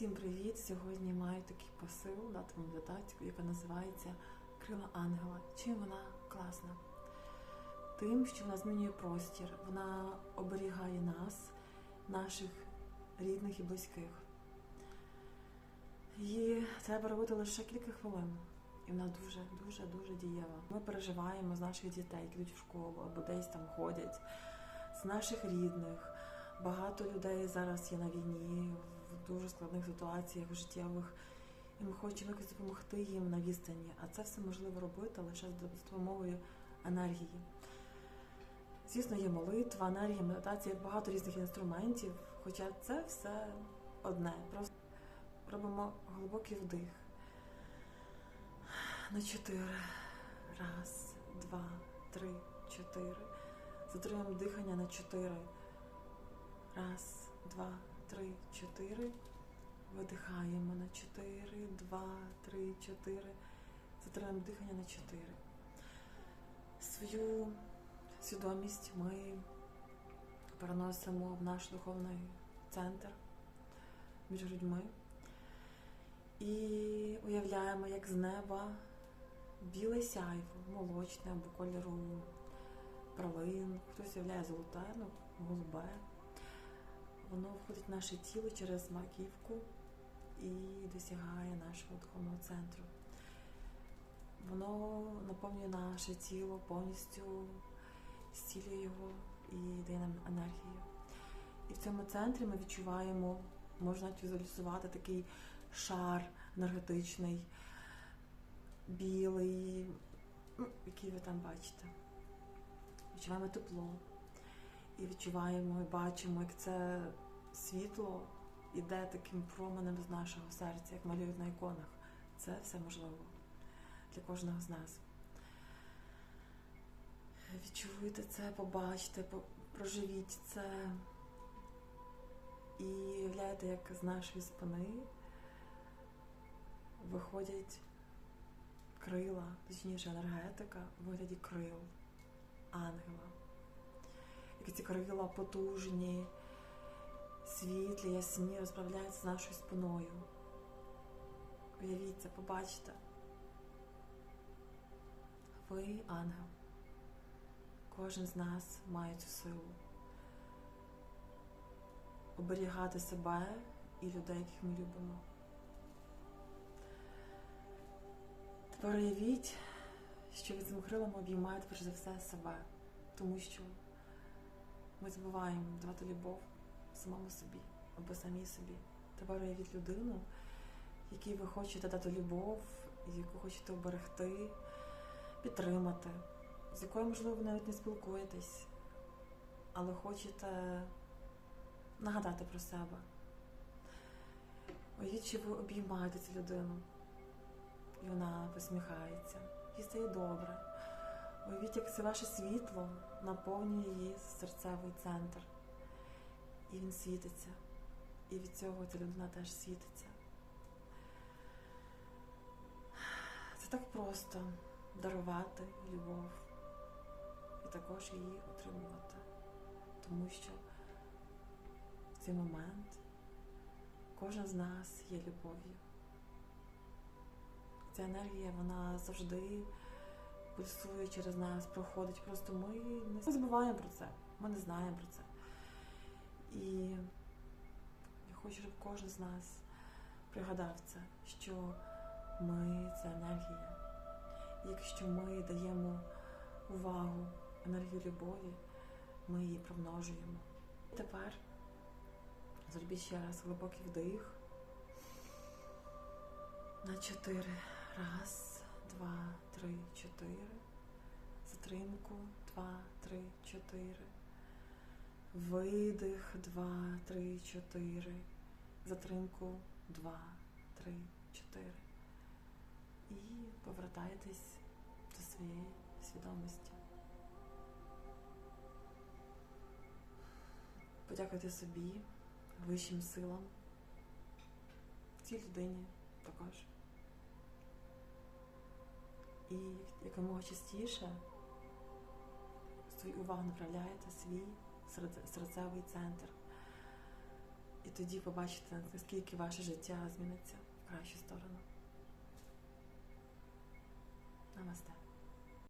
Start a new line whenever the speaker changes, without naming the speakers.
Всім привіт! Сьогодні маю такий посил дати вам медитацію, яка називається Крила Ангела. Чим вона класна? Тим, що вона змінює простір, вона оберігає нас, наших рідних і близьких. Її треба робити лише кілька хвилин, і вона дуже, дуже, дуже дієва. Ми переживаємо з наших дітей, які йдуть в школу або десь там ходять, з наших рідних. Багато людей зараз є на війні дуже складних ситуаціях життєвих, і ми хочемо якось допомогти їм на відстані. А це все можливо робити лише з допомогою енергії. Звісно, є молитва, енергія, медитація, багато різних інструментів, хоча це все одне. Просто робимо глибокий вдих. На чотири. Раз, два, три, чотири. Затримуємо дихання на чотири. Раз, два, три, чотири. Видихаємо на чотири, два, три, чотири. Затримуємо дихання на чотири. Свою свідомість ми переносимо в наш духовний центр між грудьми і уявляємо, як з неба біле сяйво, молочне або кольору пралин, хтось уявляє золоте, ну, голубе. Воно входить в наше тіло через маківку і досягає нашого духовного центру. Воно наповнює наше тіло повністю, зцілює його і дає нам енергію. І в цьому центрі ми відчуваємо, можна навіть візуалізувати такий шар енергетичний, білий, який ви там бачите. Відчуваємо тепло. І відчуваємо, і бачимо, як це світло іде таким променем з нашого серця, як малюють на іконах. Це все можливо для кожного з нас. Відчуйте це, побачте, проживіть це і уявляєте, як з нашої спини виходять крила, точніше енергетика в вигляді крил ангела. Як ці крила потужні, світлі, ясні, розправляються з нашою спиною. Уявіть це, побачте. Ви ангел. Кожен з нас має цю силу. Оберігати себе і людей, яких ми любимо. Тепер уявіть, що ви цим крилом обіймаєте перш за все себе, тому що ми забуваємо давати любов самому собі або самій собі. Тепер уявіть людину, якій ви хочете дати любов, яку хочете оберегти, підтримати, з якою, можливо, ви навіть не спілкуєтесь, але хочете нагадати про себе. Уявіть, що ви обіймаєте цю людину, і вона посміхається, їй стає добре. Уявіть, як це ваше світло наповнює її серцевий центр. І він світиться. І від цього ця людина теж світиться. Це так просто дарувати любов і також її отримувати. Тому що в цей момент кожен з нас є любов'ю. Ця енергія, вона завжди пульсує через нас, проходить. Просто ми не забуваємо про це, ми не знаємо про це. І я хочу, щоб кожен з нас пригадав це, що ми це енергія. І якщо ми даємо увагу енергію любові, ми її примножуємо. Тепер зробіть ще раз глибокий вдих. На чотири. Раз, чотири. Затримку. Два, три, чотири. Видих. Два, три, чотири. Затримку. Два, три, чотири. І повертайтесь до своєї свідомості. Подякуйте собі, вищим силам, цій людині також. якомога частіше свою увагу направляєте свій серцевий центр. І тоді побачите, наскільки ваше життя зміниться в кращу сторону. Намасте.